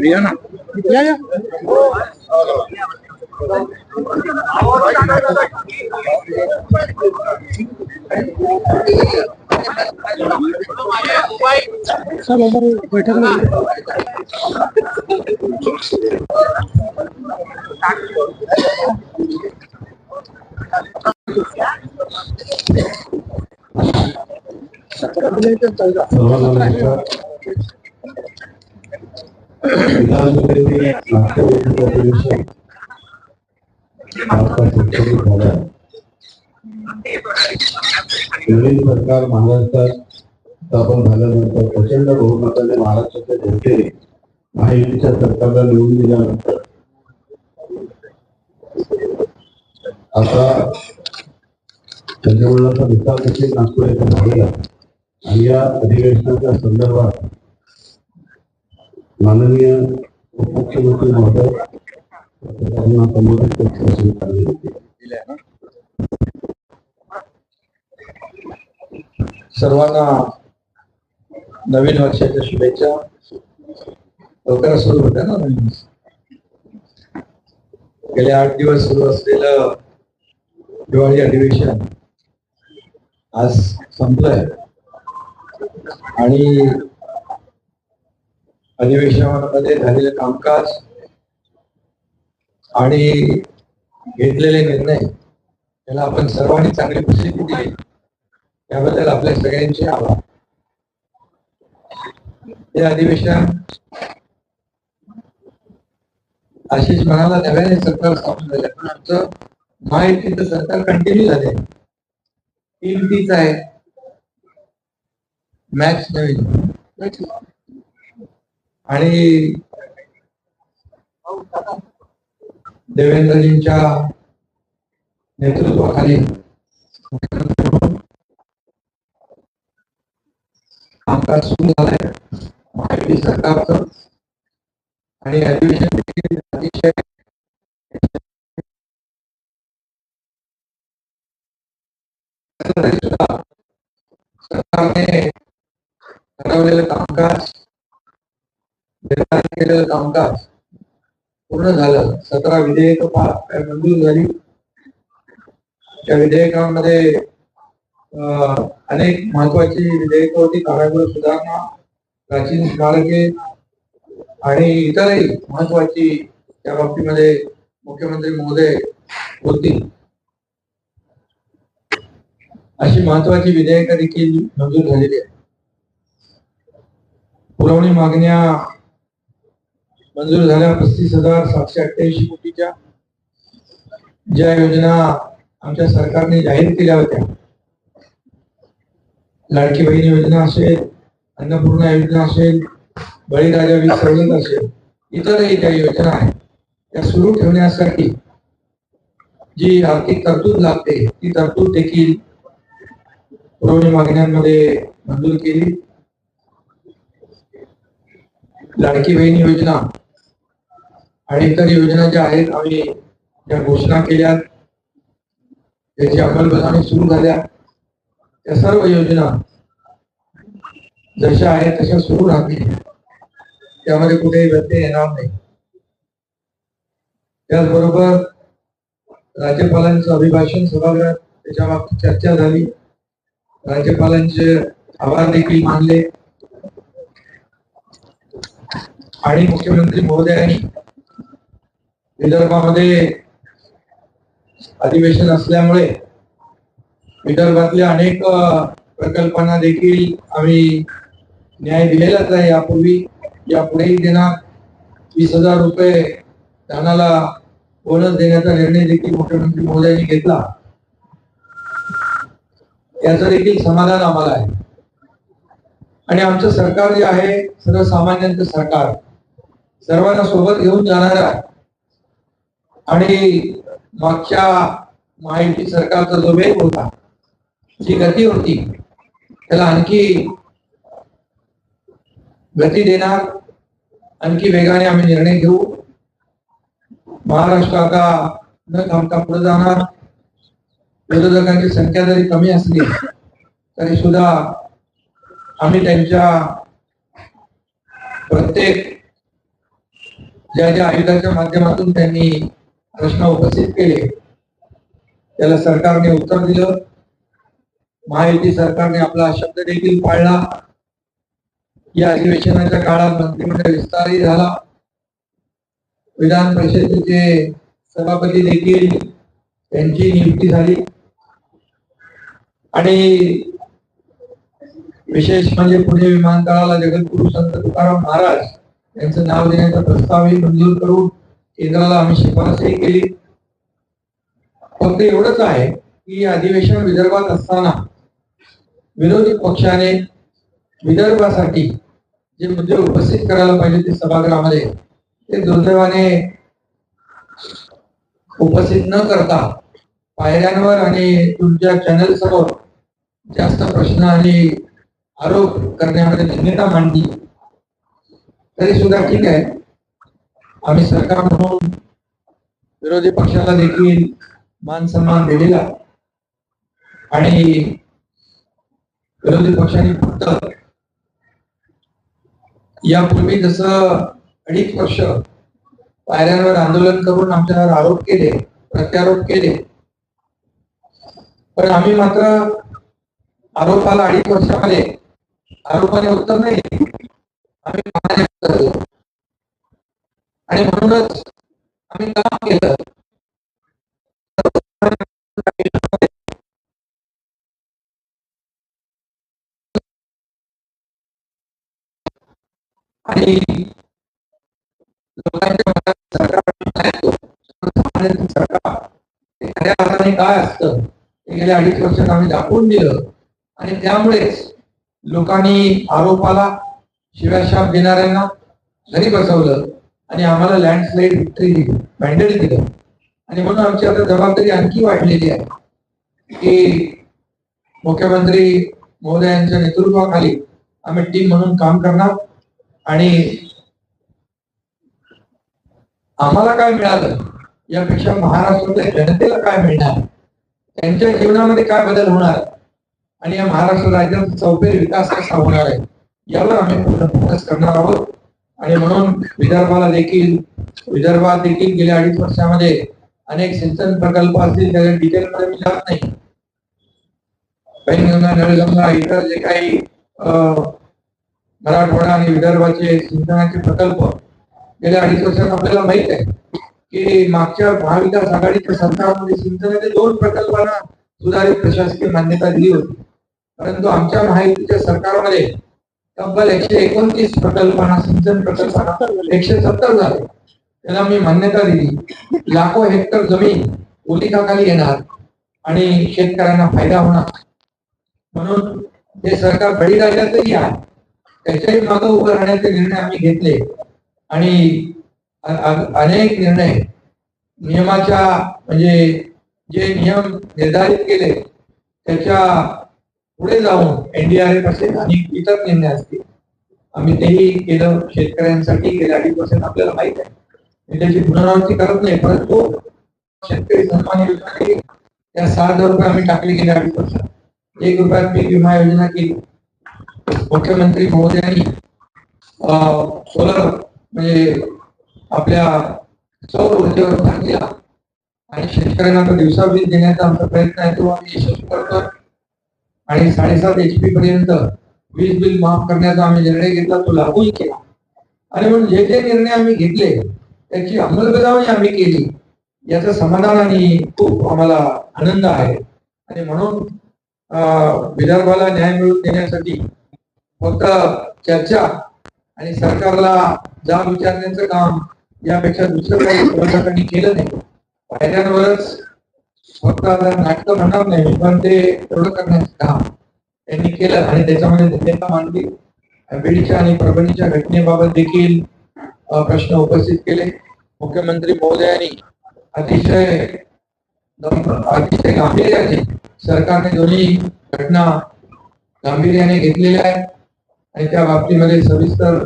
या ना या या चलो बरं बैठक विधानसभेतील नागपूर अधिवेशन आता संचलित झालं नवीन सरकार महाराष्ट्रात स्थापन झाल्यानंतर प्रचंड बहुमताने महाराष्ट्राचे नेते महायुतीच्या सरकारला निवडून दिल्यानंतर आता चंद्रमंडळाचा विस्तार देखील नागपूर येथे झालेला आणि या अधिवेशनाच्या संदर्भात माननीय उपमुख्यमंत्री महोदय संबोधित करत असेल सर्वांना नवीन वर्षाच्या शुभेच्छा. लवकरच सुरू होत्या ना नवीन वर्ष. गेले आठ दिवस सुरू असलेलं दिवाळी अधिवेशन आज संपलंय. आणि अधिवेशनामध्ये झालेलं कामकाज आणि घेतलेले निर्णय याला आपण सर्वांनी चांगली प्रसिद्धी दिली. त्याबद्दल आपल्या सगळ्यांचे आभार. हे अधिवेशन आशिष म्हणाला नव्याने सरकार स्थापन झालं. पण आमचं महायुतीचं सरकार कंटिन्यू झाले टीम तीच आहे. मॅच नवीन. आणि देवेंद्रजींच्या नेतृत्वाखाली कामकाज सुरू झालंय. महायुती सरकारचं. आणि अधिवेशन देखील अतिशय सरकारने ठरवलेलं कामकाज निर्धारित केलेलं कामकाज पूर्ण झालं. सतरा विधेयक मंजूर झाली. त्या विधेयकामध्ये अनेक महत्वाची विधेयक होती. कारागृह सुधारणा प्राचीन स्मारके आणि इतरही महत्वाची त्या बाबतीमध्ये मुख्यमंत्री महोदय होती अशी महत्वाची विधेयक देखील मंजूर झालेली आहे पुरवणी मागण्या मंजूर झाल्या पस्तीस हजार सातशे अठ्ठ्याऐंशी कोटीच्या. ज्या योजना आमच्या सरकारने जाहीर केल्या होत्या. लाडकी बहीण योजना असेल अन्नपूर्णा योजना असेल बळीराजा विसर्जन असेल इतरही त्या योजना आहेत. त्या सुरू ठेवण्यासाठी जी आर्थिक तरतूद लागते ती तरतूद देखील पुरवणी मागण्यांमध्ये मंजूर केली. लाडकी बहीण योजना आणि इतर योजना ज्या आहेत आम्ही ज्या घोषणा केल्या त्याची अंमलबजावणी सुरू झाल्या. त्या सर्व योजना जशा आहेत तशा सुरू राहतील. त्यामध्ये कुठेही व्यत्यय येणार नाही. त्याचबरोबर राज्यपालांचं अभिभाषण सभागृहात त्याच्या बाबतीत चर्चा झाली. राज्यपालांचे आभार देखील मानले. आणि मुख्यमंत्री महोदयांनी विदर्भामध्ये अधिवेशन असल्यामुळे विदर्भातल्या अनेक प्रकल्पांना देखील आम्ही न्याय दिलेलाच आहे यापूर्वी. यापुढेही देणार. वीस हजार रुपये धानाला बोनस देण्याचा निर्णय देखील मुख्यमंत्री महोदयांनी घेतला. याचं देखील समाधान आम्हाला आहे. आणि आमचं सरकार जे आहे सर्वसामान्यांचं सरकार सर्वांना सोबत घेऊन जाणार आहे. आणि मागच्या माहिती सरकारचा जो वेग होता जी गती होती त्याला आणखी गती देणार. आणखी वेगाने आम्ही निर्णय घेऊ. महाराष्ट्र आता न थांबता पुढे जाणार. विरोधकांची संख्या जरी कमी असली तरी सुद्धा आम्ही त्यांच्या प्रत्येक ज्या ज्या आयुधाच्या माध्यमातून त्यांनी प्रश्न उपस्थित केले त्याला सरकारने उत्तर दिलं. महायुती सरकारने आपला शब्द देखील पाळला. या अधिवेशनाच्या काळात मंत्रिमंडळ विस्तारही झाला. विधान परिषदेचे सभापती देखील त्यांची नियुक्ती झाली. आणि विशेष म्हणजे पुणे विमानतळाला जगद्गुरु संत तुकाराम महाराज यांचं नाव देण्याचा प्रस्तावही मंजूर करून केंद्राला आम्ही शिफारसही केली. फक्त एवढंच आहे की अधिवेशन विदर्भात असताना विरोधी पक्षाने विदर्भासाठी जे मुद्दे उपस्थित करायला पाहिजे ते सभागृहामध्ये ते दुर्दैवाने उपस्थित न करता पायऱ्यांवर आणि तुमच्या चॅनल समोर जास्त प्रश्न आणि आरोप करण्यामध्ये भिन्नता मांडली. तरी सुद्धा ठीक आहे. आम्ही सरकार म्हणून विरोधी पक्षाला देखील मान सन्मान दिलेला आणि विरोधी पक्षांनी फक्त यापूर्वी जसं अडीच वर्ष पायऱ्यांवर आंदोलन करून आमच्यावर आरोप केले प्रत्यारोप केले. पण आम्ही मात्र आरोपाला अडीच वर्षामध्ये आरोपाने उत्तर नाही आम्ही आणि म्हणूनच आम्ही काम केलं. आणि लोकांच्या मनात सरकार येतो. सरकार. खऱ्या अर्थाने काय असतं? हे गेल्या अडीच वर्षात आम्ही दाखवून दिलं. आणि त्यामुळेच लोकांनी आरोपाला शिव्याशाप देणाऱ्यांना घरी बसवलं आणि आम्हाला लँडस्लाईड विक्ट्री दिली मॅन्डेट दिलं. आणि म्हणून आमची आता जबाबदारी आणखी वाढलेली आहे. की मुख्यमंत्री महोदयांच्या नेतृत्वाखाली आम्ही टीम म्हणून काम करणार. आणि आम्हाला काय मिळालं? यापेक्षा महाराष्ट्रातल्या जनतेला काय मिळणार? त्यांच्या जीवनामध्ये काय बदल होणार? आणि या महाराष्ट्र राज्याचा चौफेर विकास कसा होणार आहे? यावर आम्ही पूर्ण फोकस करणार आहोत. आणि म्हणून विदर्भाला देखील विदर्भात देखील गेल्या अडीच वर्षामध्ये अनेक सिंचन प्रकल्प असतील त्याच्या डिटेलमध्ये मी जात नाही. पैनगंगा नळगंगा इतर जे काही अं, मराठवाडा आणि विदर्भाचे सिंचनाचे प्रकल्प. गेल्या अडीच वर्षात आपल्याला माहीत आहे की मागच्या महाविकास आघाडीच्या सरकारमध्ये सिंचनाच्या दोन प्रकल्पांना सुधारित प्रशासकीय मान्यता दिली होती. परंतु आमच्या महायुतीच्या सरकारमध्ये तब्बल एकशे एकोणतीस प्रकल्पांना सिंचन प्रकल्पांना एकशे सत्तर झाले. त्याला मी मान्यता दिली. लाखो हेक्टर जमीन ओलिकाखाली येणार आणि शेतकऱ्यांना फायदा होणार. म्हणून हे सरकार बळी राहिले तरी आहे. त्याच्याही मागे उभं राहण्याचे निर्णय आम्ही घेतले. आणि अनेक निर्णय नियमाच्या म्हणजे जे नियम निर्धारित केले त्याच्या पुढे जाऊन एनडीआरएफ असेल आणि इतर निर्णय असतील आम्ही तेही केलं शेतकऱ्यांसाठी गेल्या अडीच वर्षात आपल्याला माहीत आहे. मी त्याची पुनरावृत्ती करत नाही परंतु शेतकरी सन्मान योजना केली त्या सात हजार रुपये आम्ही टाकले गेल्या अडीच वर्षात एक रुपयात पीक विमा योजना केली. मुख्यमंत्री महोदयांनी सोलर म्हणजे आपल्या सौर ऊर्जेवर भर दिला. आणि शेतकऱ्यांना तो दिवसा वीज देण्याचा आमचा प्रयत्न आहे तो आम्ही यशस्वी करतो आणि साडेसात एच पी पर्यंत वीज बिल माफ करण्याचा आम्ही निर्णय घेतला तो लागूही केला. आणि म्हणून जे जे निर्णय आम्ही घेतले त्याची अंमलबजावणी आम्ही केली. याचं समाधान आणि खूप आम्हाला आनंद आहे. आणि म्हणून विदर्भाला न्याय मिळवून देण्यासाठी फक्त चर्चा आणि सरकारला जाब विचारण्याचं काम यापेक्षा दुसरं काही विरोधकांनी केलं नाही. पायऱ्यांवरच फक्त आता नाटक म्हणणार नाही पण ते एवढं करण्याचं काम त्यांनी केलं आणि त्याच्यामध्ये धन्यता मांडली बीडच्या आणि परभणीच्या घटनेबाबत देखील प्रश्न उपस्थित केले. मुख्यमंत्री महोदयांनी अतिशय अतिशय गांभीर्याने सरकारने दोन्ही घटना गांभीर्याने घेतलेल्या आहेत. आणि त्या बाबतीमध्ये सविस्तर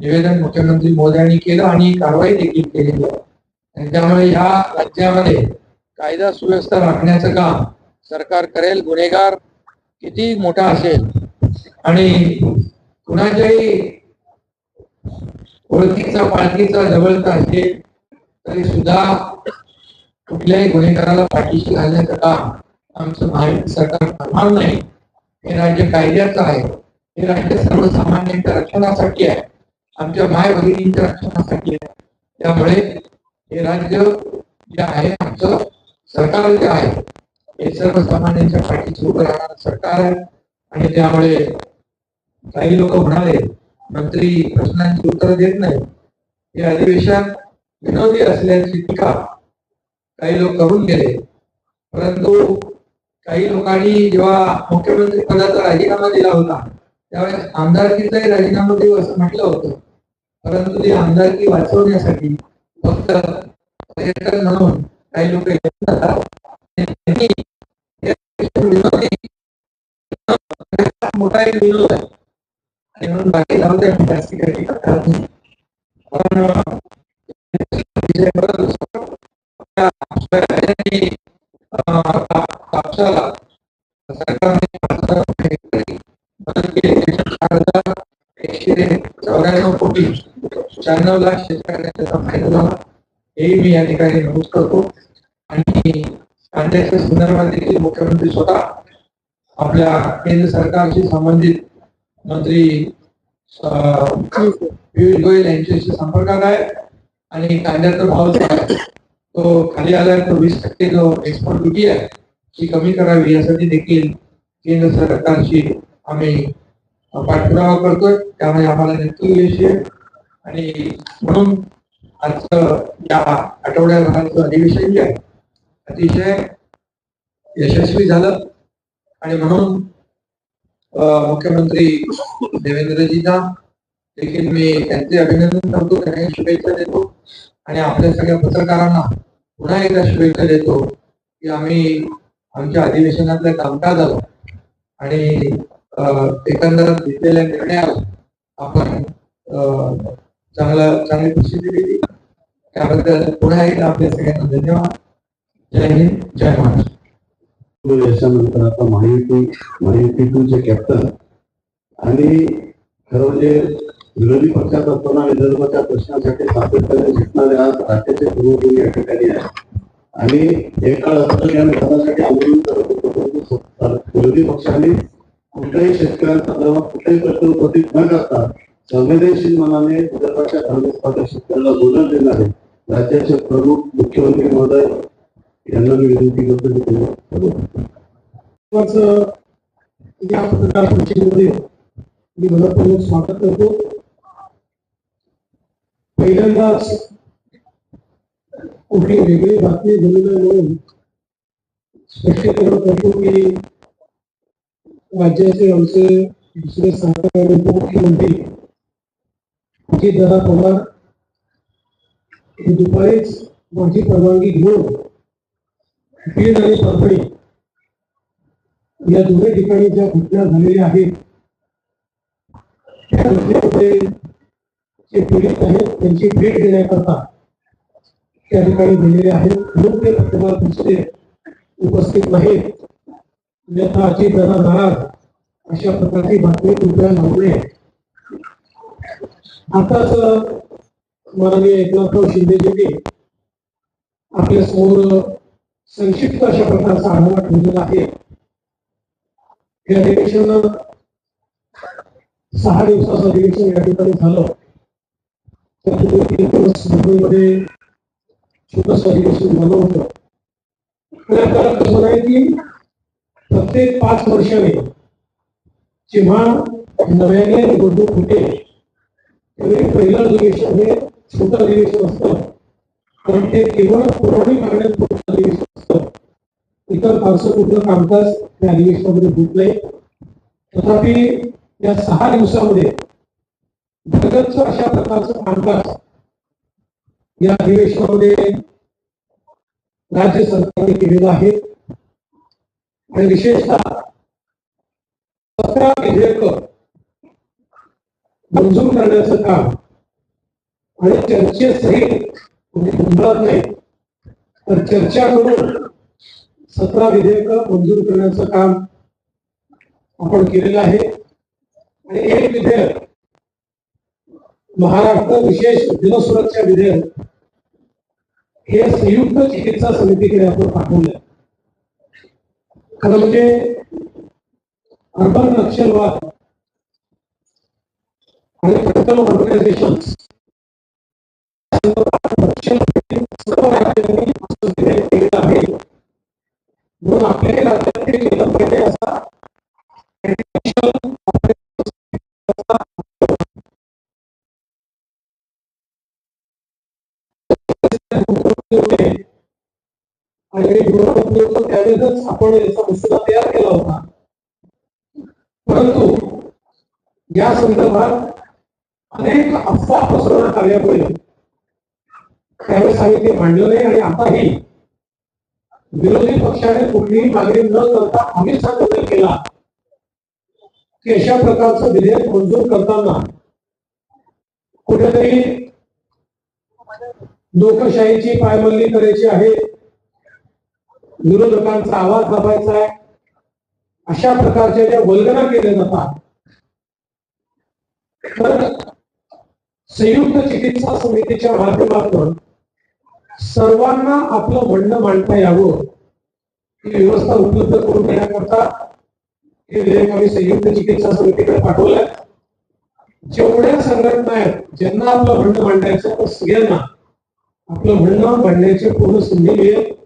निवेदन मुख्यमंत्री मोदी केलं आणि कारवाई देखील केलेली आणि त्यामुळे ह्या राज्यामध्ये कायदा सुव्यवस्था राखण्याचं काम सरकार करेल गुन्हेगार किती मोठा असेल आणि कुणाच्याही ओळखीचा पालखीचा जवळचा असेल तरी सुद्धा कुठल्याही गुन्हेगाराला पाठीशी घालण्याचं काम आमचं महायुती सरकार करणार नाही. हे राज्य कायद्याचं आहे. हे राज्य सर्वसामान्यांच्या रक्षणासाठी आहे. आमच्या माय भगिनींच्या रक्षणासाठी आहे. त्यामुळे हे राज्य जे आहे आमचं सरकार जे आहे हे सर्वसामान्यांच्या पाठीशी उभं राहणारं सरकार आहे. आणि त्यामुळे काही लोक म्हणाले मंत्री प्रश्नांची उत्तर देत नाही हे अधिवेशन विनोदी असल्याची टीका काही लोक करून गेले. परंतु काही लोकांनी जेव्हा मुख्यमंत्री पदाचा राजीनामा दिला होता त्यावेळेस आमदारकीचाही राजीनामा देऊ असं म्हटलं होतं. परंतु ती आमदारकी वाचवण्यासाठी फक्त पर्यटक म्हणून काही लोक जातात. मोठा एक विनोद आहे. आणि म्हणून बाकी जाऊ मी जास्ती काही पण कापसाला सरकारने बाजार एकशे चौऱ्याण्णव कोटी शहाण्णव लाख शेतकऱ्यांना त्याचा फायदा झाला हेही मी या ठिकाणी नमूद करतो. आणि कांद्याच्या संदर्भात देखील मुख्यमंत्री स्वतः आपल्या केंद्र सरकारशी संबंधित मंत्री अं, पियुष गोयल यांच्याशी संपर्कात आहे. आणि कांद्याचा भाव तो खाली आलाय तो वीस टक्के जो एक्सपोर्ट ड्युटी आहे ती कमी करावी यासाठी देखील केंद्र सरकारशी आम्ही पाठपुरावा करतोय. त्यामुळे आम्हाला नेतृत्व यश आणि म्हणून आजचं या आठवड्याभराचं अधिवेशन जे आहे अतिशय यशस्वी झालं. आणि म्हणून मुख्यमंत्री देवेंद्रजींना देखील मी त्यांचे अभिनंदन करतो. त्यांना शुभेच्छा देतो. आणि आपल्या सगळ्या पत्रकारांना पुन्हा एकदा शुभेच्छा देतो की आम्ही आमच्या अधिवेशनातल्या कामकाजाला आणि एकंदरीत घेतलेल्या निर्णयाला आपण चांगला चांगली प्रसिद्धी दिली. त्याबद्दल पुन्हा एकदा आपल्या सगळ्यांना धन्यवाद. जय हिंद जय महाराष्ट्र. याच्यानंतर आता महायुती महायुती टूचे कॅप्टन आणि खरं म्हणजे विरोधी पक्षात असताना विदर्भाच्या प्रश्नासाठी सातत्याने झटणारे आज राज्याचे पूर्वभूमी या ठिकाणी आहे. आणि एक काळ असं की आम्ही आंदोलन करत होतो परंतु विरोधी पक्षाने कुठल्याही शेतकऱ्यांचा जेव्हा कुठलाही प्रश्न उपस्थित न करता संवेदनशील मनाने विदर्भाच्या धर्मस्पाच्या शेतकऱ्याला बोलण देणारे राज्याचे प्रमुख मुख्यमंत्री महोदय यांना मी विनंती करतो की या पत्रकार परिषदेमध्ये मी मनपूर्वक स्वागत करतो. पहिल्यांदाच कुठली वेगळी बातमी झाली नाही म्हणून स्पष्टीकरण करतो की राज्याचे आमचे दुसरे सहकारी उपमुख्यमंत्री अजितदादा पवार हे दुपारीच माझी परवानगी घेऊन बीड आणि परभणी या दोन्ही ठिकाणी ज्या घटना झालेल्या आहेत त्या घटनेमध्ये जे पीडित आहेत त्यांची भेट देण्याकरता त्या ठिकाणी गेलेले आहेत. म्हणून ते पत्रकार उपस्थित नाहीत अन्यथा अजित दादा अशा प्रकारची बातमी कृपया लावू नये आताच माननीय एकनाथराव शिंदेजींनी आपल्यासमोर संक्षिप्त अशा प्रकारचा आढावा ठेवलेला आहे. हे अधिवेशन सहा दिवसाचं अधिवेशन या ठिकाणी झालं. त्यामध्ये तीन दिवस मुंबईमध्ये छोटस अधिवेशन झालं होतं. आणि आपल्याला कसं नाही की प्रत्येक पाच वर्षाने जेव्हा नव्याने निवडणूक होते त्यावेळी पहिलं अधिवेशन हे छोटं अधिवेशन असतं. कारण ते केवळ पुरवणी करण्यात अधिवेशन असतं. इतर फारसं कुठलं कामकाज त्या अधिवेशनामध्ये होत नाही. तथापि या सहा दिवसामध्ये भगतचं अशा प्रकारचं कामकाज या अधिवेशनामध्ये राज्य सरकारने केलेलं आहे. आणि विशेषतः सतरा विधेयक मंजूर करण्याचं काम आणि चर्चेसहित म्हणजे गोंधळात नाही तर चर्चा करून सतरा विधेयक मंजूर करण्याचं काम आपण केलेलं आहे. आणि एक विधेयक महाराष्ट्र विशेष जनसुरक्षा विधेयक हे संयुक्त चिकित्सा समितीकडे आपण पाठवलं खरं म्हणजे अर्बन नक्षलवाद आणि टोटल ऑर्गनायझेशन सर्व राज्यांनी असं विधेयक केलेलं आहे म्हणून आपल्याही राज्यात ते केलं पाहिजे असा आणि त्यावेळेस त्यावेळेसच आपण याचा मसुदा तयार केला होता. परंतु या संदर्भात अनेक अफवा पसरवण्यात आल्यामुळे त्यावेळेस आम्ही ते मांडलं नाही आणि आताही विरोधी पक्षाने कुठलीही मागणी न करता आम्ही बदल केला. की अशा प्रकारचं विधेयक मंजूर करताना कुठेतरी लोकशाहीची पायमल्ली करायची आहे विरोधकांचा आवाज दाबायचा आहे. अशा प्रकारच्या ज्या वल्गना केल्या जातात. तर संयुक्त चिकित्सा समितीच्या माध्यमातून सर्वांना आपलं म्हणणं मांडता यावं. ही व्यवस्था उपलब्ध करून देण्याकरता हे विधेयक आम्ही संयुक्त चिकित्सा समितीकडे पाठवलंय. जेवढ्या संघटना आहेत ज्यांना आपलं म्हणणं मांडायचं त्या सगळ्यांना आपलं म्हणणं मांडण्याची पूर्ण संधी मिळेल.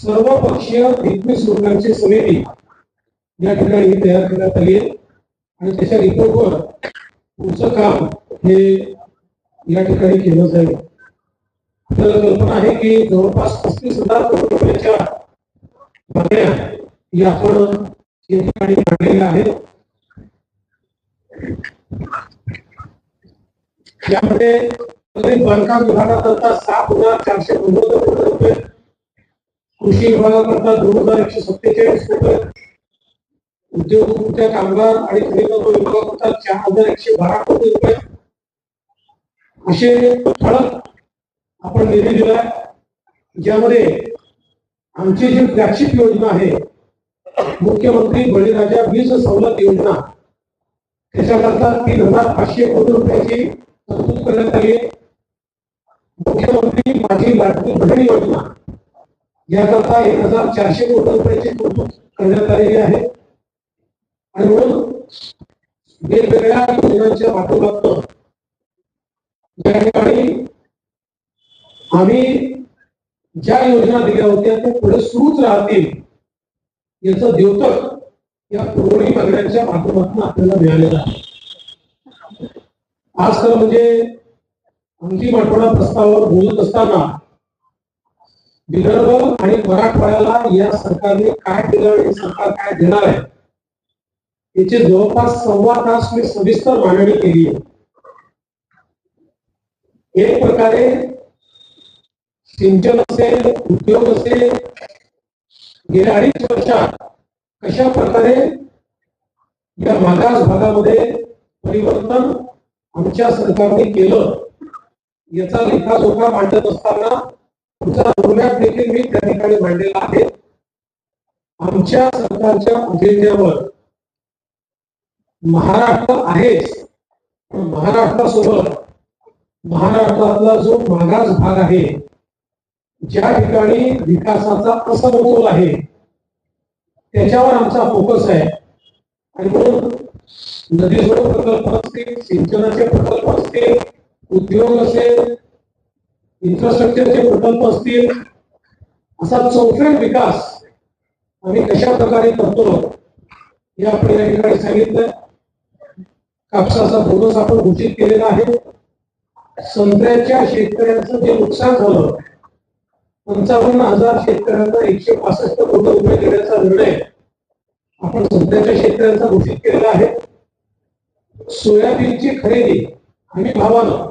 सर्व पक्षीय एकवीस लोकांची समिती या ठिकाणी तयार करण्यात आली आहे. आणि त्याच्या रिपोर्टवर पुढचं काम हे या ठिकाणी केलं जाईल. आपल्याला कल्पना आहे की जवळपास पस्तीस हजार कोटी रुपयाच्या मागण्या या आपण या ठिकाणी मांडलेल्या आहेत यामध्ये बांधकाम विभागाकरता सात हजार चारशे पंधरा कोटी रुपये कृषी विभागाकरता दोन हजार एकशे सत्तेचाळीस कोटी उद्योग कामगार आणि खनिज विभागाकरता चार हजार एकशे बारा कोटी रुपये. असे ठळक आपण निधी दिला ज्यामध्ये आमची जी फ्लॅगशिप योजना आहे मुख्यमंत्री बळीराजा वीज सवलत योजना त्याच्याकरता तीन हजार पाचशे कोटी रुपयाची तरतूद करण्यात आली मुख्यमंत्री माझी लाडकी बहीण योजना याकरता एक हजार चारशे कोटी रुपयाची तरतूद करण्यात आलेली आहे. आणि म्हणून वेगवेगळ्या योजनांच्या माध्यमातून ज्या ठिकाणी आम्ही ज्या योजना दिल्या होत्या त्या पुढे सुरूच राहतील याचं द्योतक या पुरवणी मागण्यांच्या माध्यमातून आपल्याला मिळालेलं आहे. आज तर म्हणजे अंतिम आठवडा प्रस्तावावर बोलत असताना विदर्भ आणि मराठवाड्याला या सरकारने काय दिलं हे सरकार काय देणार आहे? याची जवळपास सव्वा तास मी सविस्तर मांडणी केली आहे. एक प्रकारे सिंचन असेल उद्योग असेल गेल्या अडीच वर्षात कशा प्रकारे या मागास भागामध्ये परिवर्तन आमच्या सरकारने केलं याचा लेखाजोखा मांडत असताना तुमचा रोडमॅप देखील मी त्या ठिकाणी मांडलेला आहे. आमच्या सरकारच्या अजेंड्यावर महाराष्ट्र आहेच महाराष्ट्रासोबत महाराष्ट्रातला जो मागास भाग आहे ज्या ठिकाणी विकासाचा असमतोल आहे त्याच्यावर आमचा फोकस आहे. आणि म्हणून नदी जोड प्रकल्प असतील सिंचनाचे प्रकल्प असतील उद्योग असेल इन्फ्रास्ट्रक्चरचे प्रकल्प असतील असा चौफेर विकास आम्ही कशा प्रकारे करतो हे आपण या ठिकाणी सांगितलं. कापसाचा बोनस आपण घोषित केलेला आहे. संत्र्याच्या शेतकऱ्यांचं जे नुकसान झालं पंचावन्न हजार शेतकऱ्यांना एकशे पासष्ट कोटी रुपये देण्याचा निर्णय आपण संत्र्याच्या शेतकऱ्यांचा घोषित केलेला आहे. सोयाबीनची खरेदी आम्ही भावानं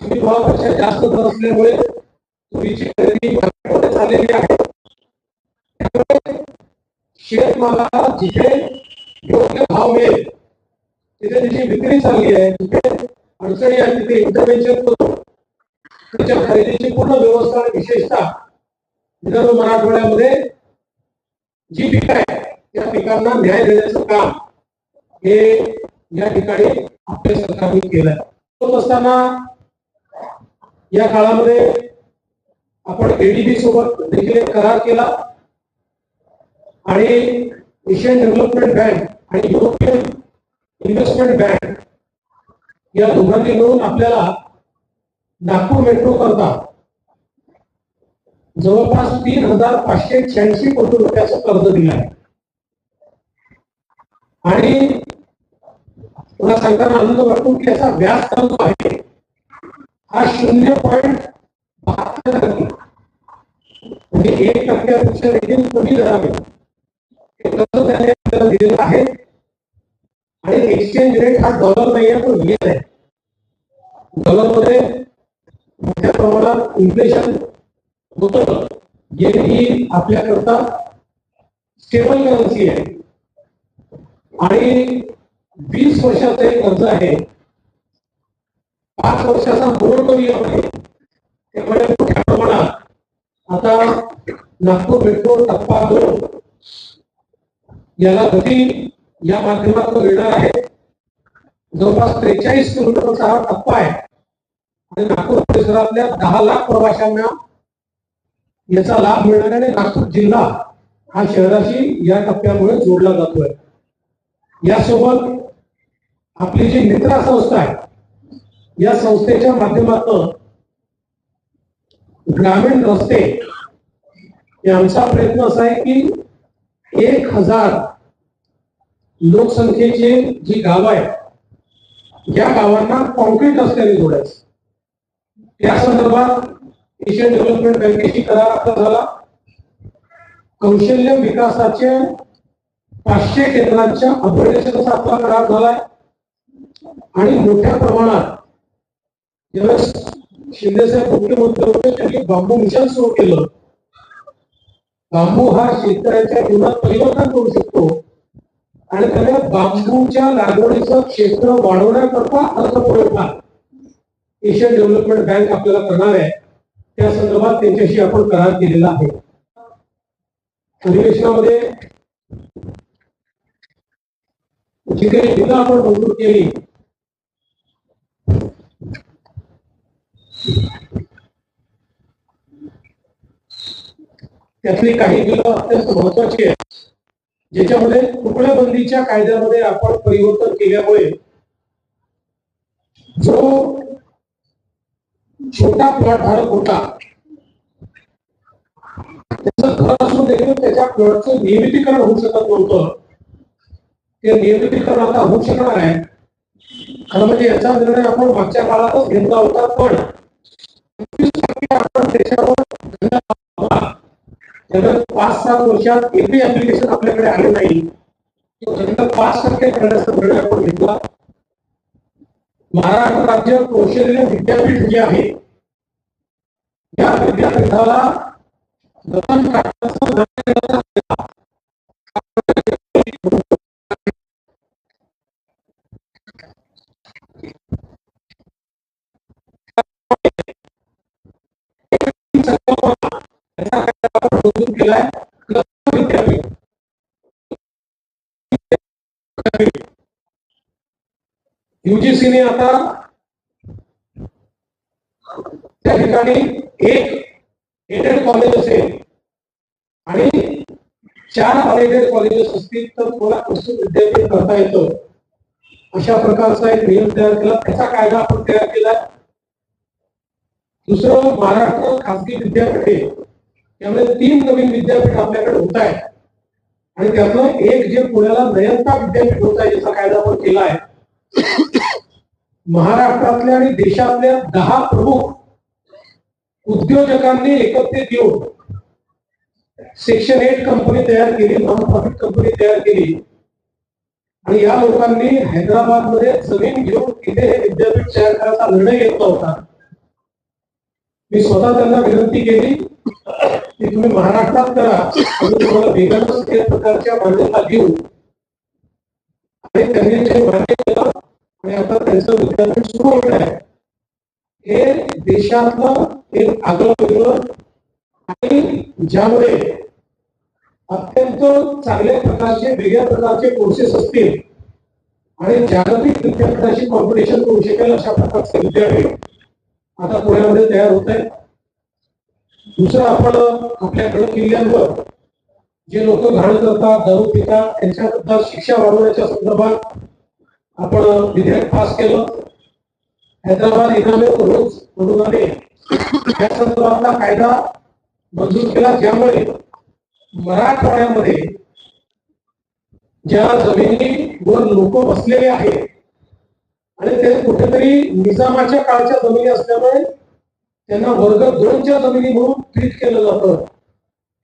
तुम्ही भावापेक्षा जास्त दर असल्यामुळे तुरीची खरेदी मार्केटमध्ये चाललेली आहे त्यामुळे शेतमालाला जिथे योग्य भाव मिळेल तिथे त्याची विक्री चालली आहे. तिथे अडचणी आहे तिथे इंटरव्हेन्शन करून त्याच्या खरेदीची पूर्ण व्यवस्था विशेषतः विदर्भ मराठवाड्यामध्ये जी पिकं आहे त्या पिकांना न्याय देण्याचं काम हे या ठिकाणी आपल्या सरकारने केलंय. होत असताना या काळामध्ये आपण एडीबी सोबत देखील एक करार केला. आणि एशियन डेव्हलपमेंट बँक आणि युरोपियन इन्व्हेस्टमेंट बँक या दोघांनी मिळून आपल्याला नागपूर मेट्रो करता. जवळपास तीन हजार पाचशे शहाऐंशी कोटी रुपयाचं कर्ज दिलं आहे. आणि मला सांगताना आनंद वाटतो की याचा व्याज कर्ज आहे. हा शून्य पॉईंट बहात्तर म्हणजे एक टक्क्यापेक्षा देखील कमी दराने तसं कर्ज त्याने आपल्याला दिलेलं आहे. आणि एक्सचेंज रेट हा डॉलर नाही आहे तो येत आहे. डॉलरमध्ये मोठ्या प्रमाणात इन्फ्लेशन होतं. येन ही आपल्याकरता स्टेबल करन्सी आहे. आणि वीस वर्षाचं एक कर्ज आहे. पाच वर्षाचा बोर्ड आहे. त्यामुळे मोठ्या प्रमाणात आता नागपूर मेट्रो टप्पा दोन. याला गती या माध्यमातून मिळणार आहे. जवळपास त्रेचाळीस किलोमीटरचा हा टप्पा आहे. आणि नागपूर परिसरातल्या दहा लाख प्रवाशांना याचा लाभ मिळणार आहे. नागपूर जिल्हा हा शहराशी या टप्प्यामुळे जोडला जातोय. यासोबत आपली जी मित्रा संस्था आहे या संस्थेच्या माध्यमातून ग्रामीण रस्ते आमचा प्रयत्न असा आहे की एक हजार लोकसंख्येचे जी गाव आहेत या गावांना कॉन्क्रीट रस्त्याने जोडायचं. त्या संदर्भात एशियन डेव्हलपमेंट बँकेशी करार आता झाला. कौशल्य विकासाचे पाचशे केंद्रांच्या अपग्रेडेशनचा आपला करार झालाय. आणि मोठ्या प्रमाणात ज्यावेळेस शिंदेसाहेब मुख्यमंत्री होते त्यांनी बांबू मिशन सुरू केलं. बांबू हा शेतकऱ्यांच्या जीवनात परिवर्तन करू शकतो. आणि त्याने बांबूच्या लागवडीचं क्षेत्र वाढवण्याकरता अर्थपुरवठा एशियन डेव्हलपमेंट बँक आपल्याला करणार आहे. त्या संदर्भात त्यांच्याशी आपण करार केलेला आहे. अधिवेशनामध्ये जी काही बिलं आपण मंजूर केली त्यातली काही बिलं अत्यंत महत्वाची आहेत ज्याच्यामध्ये तुकड्याबंदीच्या कायद्यामध्ये आपण परिवर्तन केल्यामुळे जो छोटा प्लॉट धारक होता त्याचं घर असून देखील त्याच्या प्लॉटचं नियमितीकरण होऊ शकत नव्हतं. ते नियमितीकरण आता होऊ शकणार आहे. खरं म्हणजे याचा निर्णय आपण मागच्या काळातच घेतला होता पण आपण त्याच्यावर धंदा पाच सात वर्षात एकही ऍप्लिकेशन आपल्याकडे आले नाही तो पाच टक्के करण्याचा निर्णय आपण घेतला महाराष्ट्र राज्य कौशल्य विद्यापीठ जे आहे या विद्यापीठाला युजीसीने आता? त्या ठिकाणी एक एडेड कॉलेज चार अनएडेड कॉलेजेस विद्यापीठ करता अशा प्रकारचा एक नियम कायदा महाराष्ट्र खासगी विद्यापीठे तीन नवीन विद्यापीठ आपल्याकडे होत आहेत. आणि त्यातलं एक जे पुण्याला नयनता विद्यापीठ होता याचा कायदा आपण केला आहे महाराष्ट्रातल्या आणि देशातल्या दहा प्रमुख उद्योजकांनी एकत्रित येऊन सेक्शन एट कंपनी तयार केली नॉन प्रॉफिट कंपनी तयार केली. आणि या लोकांनी हैदराबादमध्ये जमीन घेऊन तिथे हे विद्यापीठ तयार करायचा निर्णय घेतला होता. मी स्वतः त्यांना विनंती केली की तुम्ही महाराष्ट्रात करा. आम्ही तुम्हाला वेगळ्याच त्या प्रकारच्या मान्यता घेऊ आणि त्यांनी जे मान्य केलं आणि आता त्यांचं विद्यापीठ सुरू होत आहे. हे देशातलं एक आगळं वेगळं आणि ज्यामुळे अत्यंत चांगल्या प्रकारचे वेगळ्या प्रकारचे कोर्सेस असतील. आणि जागतिक विद्यापीठाशी कॉम्पिटिशन करू शकेल अशा प्रकारचे विद्यापीठ. आता पुण्यामध्ये तयार होत आहे दुसरं आपण आपल्याकडे किल्ल्यांवर जे लोक घाण करतात दारू पितात त्यांच्याबद्दल शिक्षा वाढवण्याच्या संदर्भात आपण विधेयक पास केलं. हैदराबाद इनामे रोज म्हणून या संदर्भातला कायदा मंजूर केला. ज्यामुळे मराठवाड्यामध्ये ज्या जमिनीवर लोक बसलेले आहेत आणि ते कुठेतरी निजामाच्या काळच्या जमिनी असल्यामुळे त्यांना वर्ग दोनच्या जमिनी म्हणून ट्रीट केलं जातं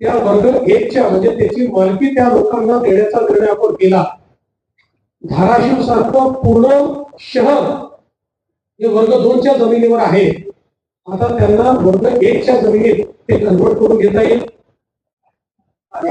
त्या वर्ग एकच्या म्हणजे त्याची मालकी त्या लोकांना देण्याचा निर्णय आपण केला. धाराशिव सारखं पूर्ण शहर हे वर्ग दोनच्या जमिनीवर आहे. आता त्यांना वर्ग एकच्या जमिनीत ते कन्व्हर्ट करून घेता येईल. अरे,